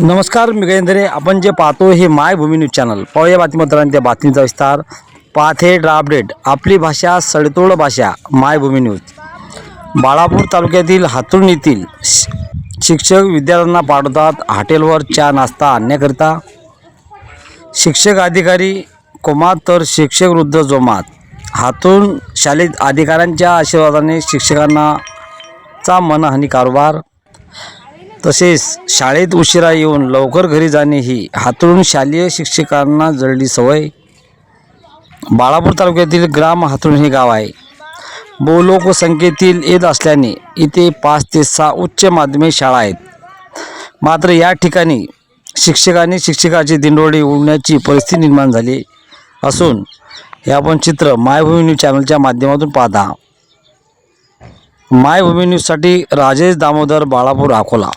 नमस्कार मी गजेंद्रे. आपण जे पाहतो हे मायभूमी न्यूज चॅनल. पाहूया बातमीपत्रांनी त्या बातमीचा विस्तार. पाथे अपडेट. आपली भाषा सडतोड भाषा मायभूमी न्यूज. बाळापूर तालुक्यातील हातुण येथील शि- शिक्षक विद्यार्थ्यांना पाठवतात हॉटेलवर चहा नाश्ता आणण्याकरिता. शिक्षक अधिकारी कोमात तर शिक्षक वृद्ध जोमात. हातून शालेय अधिकाऱ्यांच्या आशीर्वादाने शिक्षकांना चा मनहानी कारभार तसेच शाळेत उशिरा येऊन लवकर घरी जाणे ही हातळून शालेय शिक्षकांना जळली सवय. बाळापूर तालुक्यातील ग्राम हातळून हे गाव आहे. बहुलोकसंख्येतील येत असल्याने इथे पाच ते सहा उच्च माध्यमिक शाळा आहेत. मात्र या ठिकाणी शिक्षकांनी शिक्षकाची दिंडोळी उडण्याची परिस्थिती निर्माण झाली असून हे आपण चित्र मायभूमी न्यूज चॅनलच्या माध्यमातून पाहता. मायभूमी न्यूजसाठी राजेश दामोदर बाळापूर अकोला.